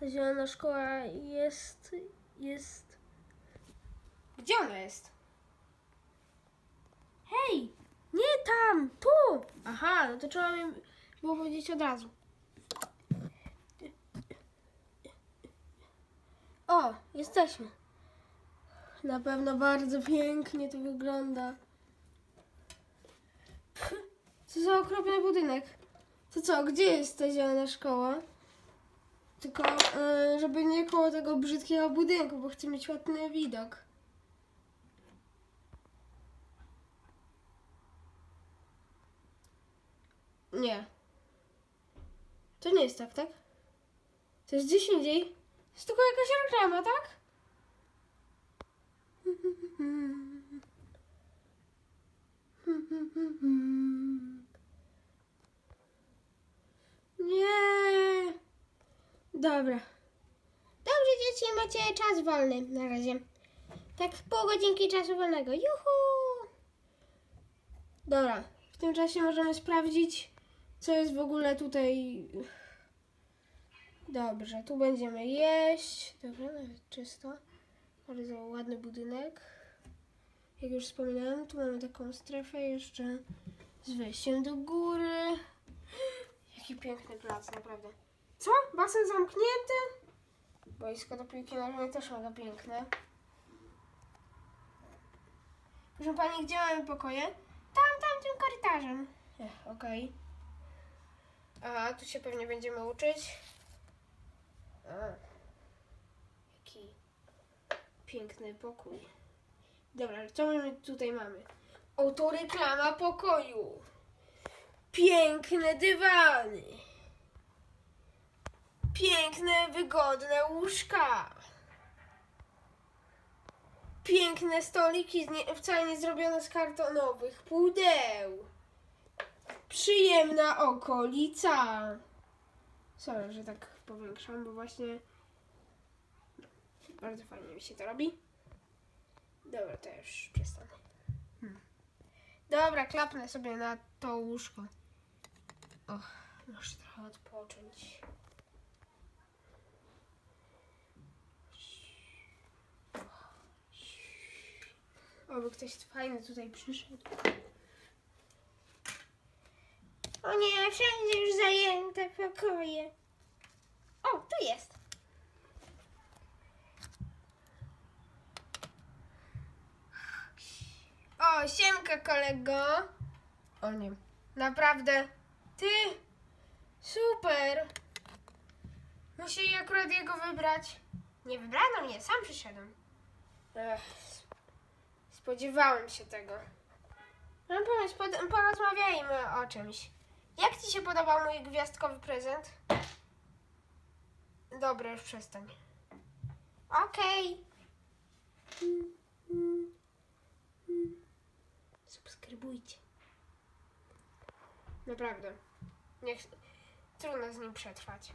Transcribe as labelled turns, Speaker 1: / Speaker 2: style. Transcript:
Speaker 1: Ta zielona szkoła jest, jest... Gdzie ona jest? Hej! Nie tam! Tu! Aha, no to trzeba mi było powiedzieć od razu. O, jesteśmy. Na pewno bardzo pięknie to wygląda. Co za okropny budynek. To co, gdzie jest ta zielona szkoła? Tylko, y, żeby nie koło tego brzydkiego budynku, bo chcę mieć ładny widok. Nie. To nie jest tak, tak? To jest gdzieś indziej. To jest tylko jakaś reklama, tak? Nie. Dobra. Dobrze, dzieci, macie czas wolny na razie. Tak pół godzinki czasu wolnego. Juhu! Dobra. W tym czasie możemy sprawdzić, co jest w ogóle tutaj. Dobrze, tu będziemy jeść. Dobra, nawet czysto. Bardzo ładny budynek. Jak już wspominałem, tu mamy taką strefę jeszcze z wejściem do góry. Jaki piękny plac, naprawdę. Co? Basen zamknięty? Boisko do piłki nożnej też mega piękne. Proszę Pani, gdzie mamy pokoje? Tam, tam, tym korytarzem. Ech, okej. A, tu się pewnie będziemy uczyć. A, jaki piękny pokój. Dobra, co my tutaj mamy? Oto reklama pokoju. Piękne dywany. Piękne, wygodne łóżka. Piękne stoliki nie, wcale nie zrobione z kartonowych pudeł. Przyjemna okolica. Sorry, że tak powiększam, bo właśnie bardzo fajnie mi się to robi. Dobra, to już przestanę. Hmm. Dobra, klapnę sobie na to łóżko. Och, muszę trochę odpocząć. Oby ktoś fajny tutaj przyszedł. O nie, wszędzie już zajęte pokoje. O, tu jest. O, siemka kolego. O nie, naprawdę. Ty, super. Musieli akurat jego wybrać. Nie wybrano mnie, sam przyszedłem. Ech, spodziewałem się tego. Mam pomysł, pod, porozmawiajmy o czymś. Jak ci się podobał mój gwiazdkowy prezent? Dobra, już przestań. Okej. Subskrybujcie. Naprawdę. Niech... Trudno z nim przetrwać.